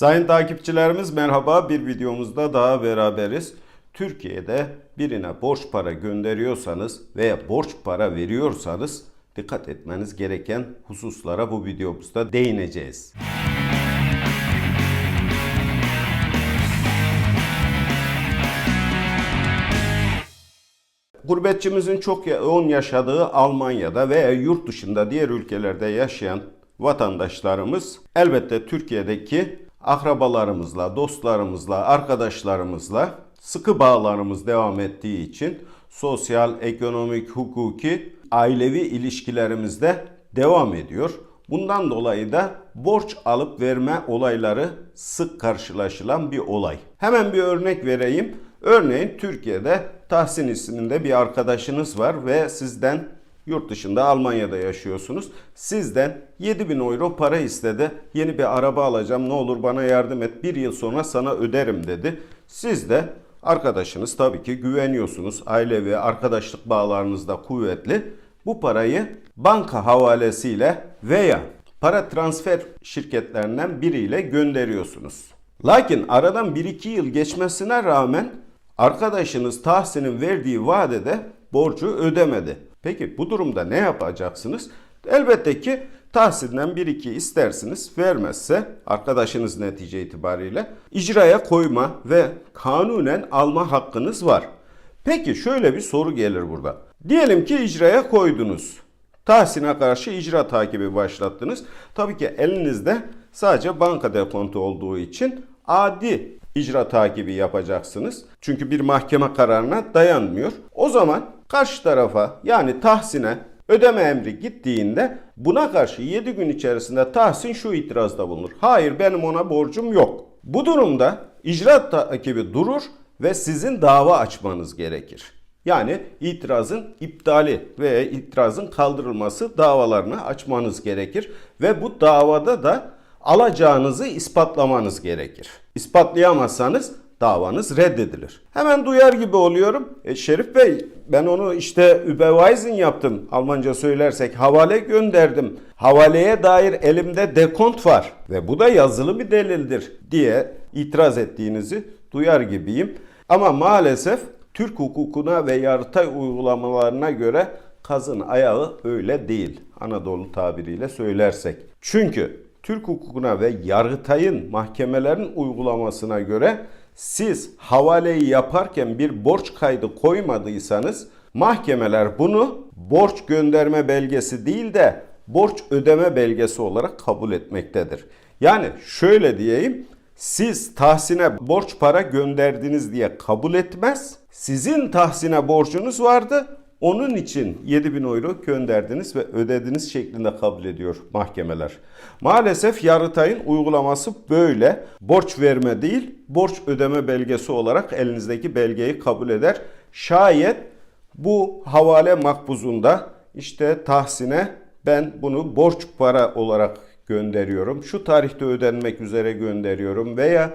Sayın takipçilerimiz merhaba. Bir videomuzda daha beraberiz. Türkiye'de birine borç para gönderiyorsanız veya borç para veriyorsanız dikkat etmeniz gereken hususlara bu videomuzda değineceğiz. Gurbetçimizin çok yoğun yaşadığı Almanya'da veya yurt dışında diğer ülkelerde yaşayan vatandaşlarımız elbette Türkiye'deki akrabalarımızla, dostlarımızla, arkadaşlarımızla sıkı bağlarımız devam ettiği için sosyal, ekonomik, hukuki, ailevi ilişkilerimizde devam ediyor. Bundan dolayı da borç alıp verme olayları sık karşılaşılan bir olay. Hemen bir örnek vereyim. Örneğin Türkiye'de Tahsin isminde bir arkadaşınız var ve sizden yurt dışında Almanya'da yaşıyorsunuz. Sizden 7000 euro para istedi. Yeni bir araba alacağım ne olur bana yardım et bir yıl sonra sana öderim dedi. Siz de arkadaşınız tabii ki güveniyorsunuz. Aile ve arkadaşlık bağlarınız da kuvvetli. Bu parayı banka havalesiyle veya para transfer şirketlerinden biriyle gönderiyorsunuz. Lakin aradan 1-2 yıl geçmesine rağmen arkadaşınız Tahsin'in verdiği vadede borcu ödemedi. Peki bu durumda ne yapacaksınız? Elbette ki Tahsin'den 1-2 istersiniz. Vermezse arkadaşınız netice itibariyle icraya koyma ve kanunen alma hakkınız var. Peki şöyle bir soru gelir burada. Diyelim ki icraya koydunuz. Tahsin'e karşı icra takibi başlattınız. Tabii ki elinizde sadece banka dekontu olduğu için adi icra takibi yapacaksınız. Çünkü bir mahkeme kararına dayanmıyor. O zaman karşı tarafa yani Tahsin'e ödeme emri gittiğinde buna karşı 7 gün içerisinde Tahsin şu itirazda bulunur. Hayır benim ona borcum yok. Bu durumda icra takibi durur ve sizin dava açmanız gerekir. Yani itirazın iptali veya itirazın kaldırılması davalarını açmanız gerekir ve bu davada da alacağınızı ispatlamanız gerekir. İspatlayamazsanız davanız reddedilir. Hemen duyar gibi oluyorum. E, Şerif Bey ben onu işte Überweisen yaptım. Almanca söylersek havale gönderdim. Havaleye dair elimde dekont var ve bu da yazılı bir delildir diye itiraz ettiğinizi duyar gibiyim. Ama maalesef Türk hukukuna ve yargıtay uygulamalarına göre kazın ayağı öyle değil. Anadolu tabiriyle söylersek. Çünkü Türk hukukuna ve yargıtayın mahkemelerin uygulamasına göre siz havaleyi yaparken bir borç kaydı koymadıysanız mahkemeler bunu borç gönderme belgesi değil de borç ödeme belgesi olarak kabul etmektedir. Yani şöyle diyeyim siz Tahsin'e borç para gönderdiniz diye kabul etmez. Sizin Tahsin'e borcunuz vardı. Onun için 7000 euro gönderdiniz ve ödediniz şeklinde kabul ediyor mahkemeler. Maalesef Yargıtay'ın uygulaması böyle. Borç verme değil, borç ödeme belgesi olarak elinizdeki belgeyi kabul eder. Şayet bu havale makbuzunda işte Tahsin'e ben bunu borç para olarak gönderiyorum. Şu tarihte ödenmek üzere gönderiyorum veya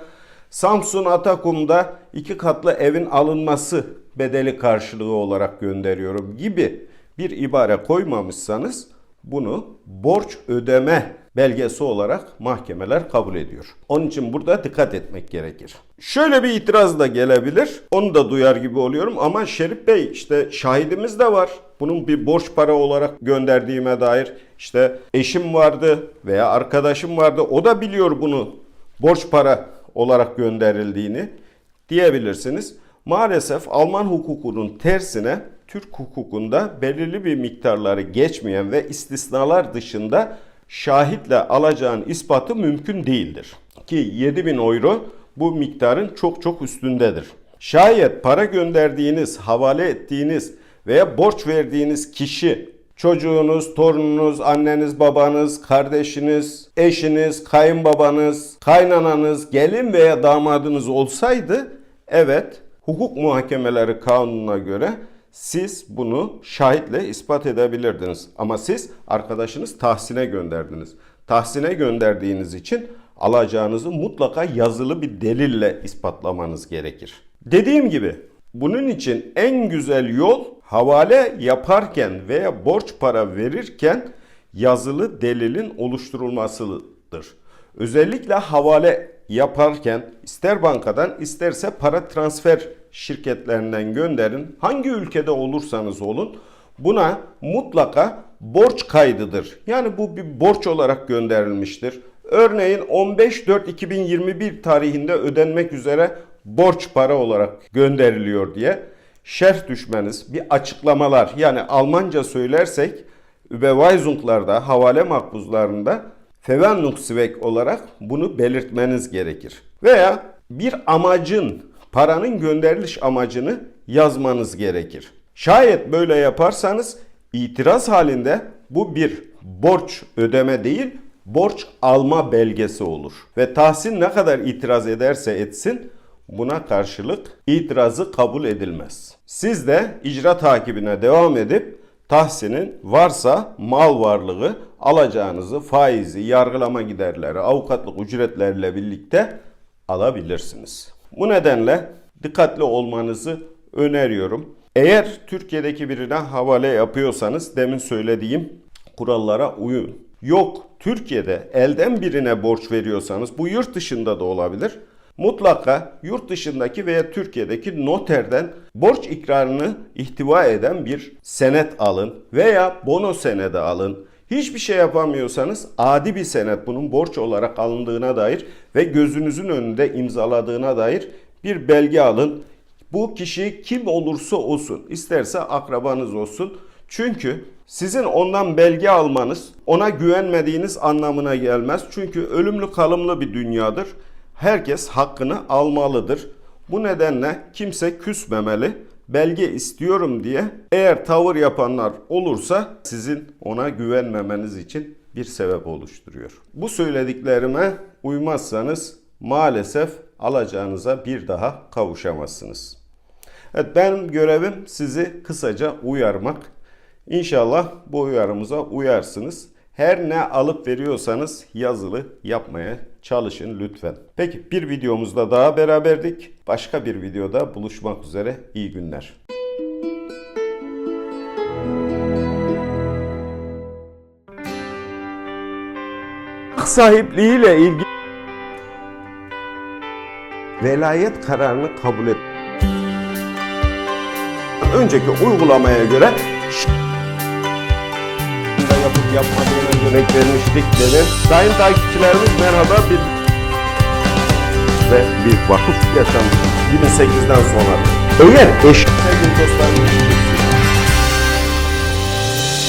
Samsun Atakum'da iki katlı evin alınması bedeli karşılığı olarak gönderiyorum gibi bir ibare koymamışsanız bunu borç ödeme belgesi olarak mahkemeler kabul ediyor. Onun için burada dikkat etmek gerekir. Şöyle bir itiraz da gelebilir. Onu da duyar gibi oluyorum ama Şerif Bey işte şahidimiz de var. Bunun bir borç para olarak gönderdiğime dair işte eşim vardı veya arkadaşım vardı. O da biliyor bunu borç para olarak gönderildiğini diyebilirsiniz. Maalesef Alman hukukunun tersine Türk hukukunda belirli bir miktarları geçmeyen ve istisnalar dışında şahitle alacağın ispatı mümkün değildir. Ki 7000 euro bu miktarın çok çok üstündedir. Şayet para gönderdiğiniz, havale ettiğiniz veya borç verdiğiniz kişi çocuğunuz, torununuz, anneniz, babanız, kardeşiniz, eşiniz, kayınbabanız, kaynananız, gelin veya damadınız olsaydı evet hukuk muhakemeleri kanununa göre siz bunu şahitle ispat edebilirdiniz. Ama siz arkadaşınız Tahsin'e gönderdiniz. Tahsin'e gönderdiğiniz için alacağınızı mutlaka yazılı bir delille ispatlamanız gerekir. Dediğim gibi bunun için en güzel yol havale yaparken veya borç para verirken yazılı delilin oluşturulmasıdır. Özellikle havale yaparken ister bankadan isterse para transfer şirketlerinden gönderin. Hangi ülkede olursanız olun buna mutlaka borç kaydıdır. Yani bu bir borç olarak gönderilmiştir. Örneğin 15.4.2021 tarihinde ödenmek üzere borç para olarak gönderiliyor diye şerh düşmeniz, bir açıklamalar yani Almanca söylersek Überweisung'larda, havale makbuzlarında Verwendungszweck olarak bunu belirtmeniz gerekir. Veya bir amacın, paranın gönderiliş amacını yazmanız gerekir. Şayet böyle yaparsanız itiraz halinde bu bir borç ödeme değil, borç alma belgesi olur. Ve Tahsin ne kadar itiraz ederse etsin buna karşılık itirazı kabul edilmez. Siz de icra takibine devam edip Tahsin'in varsa mal varlığı alacağınızı faizi, yargılama giderleri, avukatlık ücretleriyle birlikte alabilirsiniz. Bu nedenle dikkatli olmanızı öneriyorum. Eğer Türkiye'deki birine havale yapıyorsanız demin söylediğim kurallara uyun. Yok Türkiye'de elden birine borç veriyorsanız bu yurt dışında da olabilir. Mutlaka yurt dışındaki veya Türkiye'deki noterden borç ikrarını ihtiva eden bir senet alın veya bono senedi alın. Hiçbir şey yapamıyorsanız adi bir senet bunun borç olarak alındığına dair ve gözünüzün önünde imzaladığına dair bir belge alın. Bu kişi kim olursa olsun, isterse akrabanız olsun. Çünkü sizin ondan belge almanız ona güvenmediğiniz anlamına gelmez. Çünkü ölümlü kalımlı bir dünyadır. Herkes hakkını almalıdır. Bu nedenle kimse küsmemeli. Belge istiyorum diye eğer tavır yapanlar olursa sizin ona güvenmemeniz için bir sebep oluşturuyor. Bu söylediklerime uymazsanız maalesef alacağınıza bir daha kavuşamazsınız. Evet benim görevim sizi kısaca uyarmak. İnşallah bu uyarımıza uyarsınız. Her ne alıp veriyorsanız yazılı yapmaya çalışın lütfen. Peki bir videomuzda daha beraberdik. Başka bir videoda buluşmak üzere. İyi günler. Hak sahipliğiyle ilgili velayet kararını kabul et. Önceki uygulamaya göre yapmadığına örnek vermiştik dedim. Sayın takipçilerimiz merhaba bir ve bir vakıf yaşandı 2008'den sonra. Eğer eş sevgili dostlarım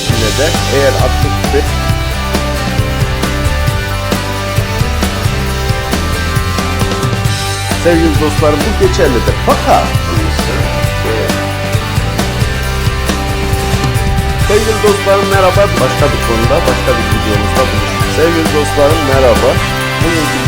yine de eğer attık Sevgili dostlarım bu geçerlidir. Fakat Sevgili dostlarım merhaba. Başka bir konuda, başka bir videomuzda buluşuruz. Sevgili dostlarım merhaba. Bugünkü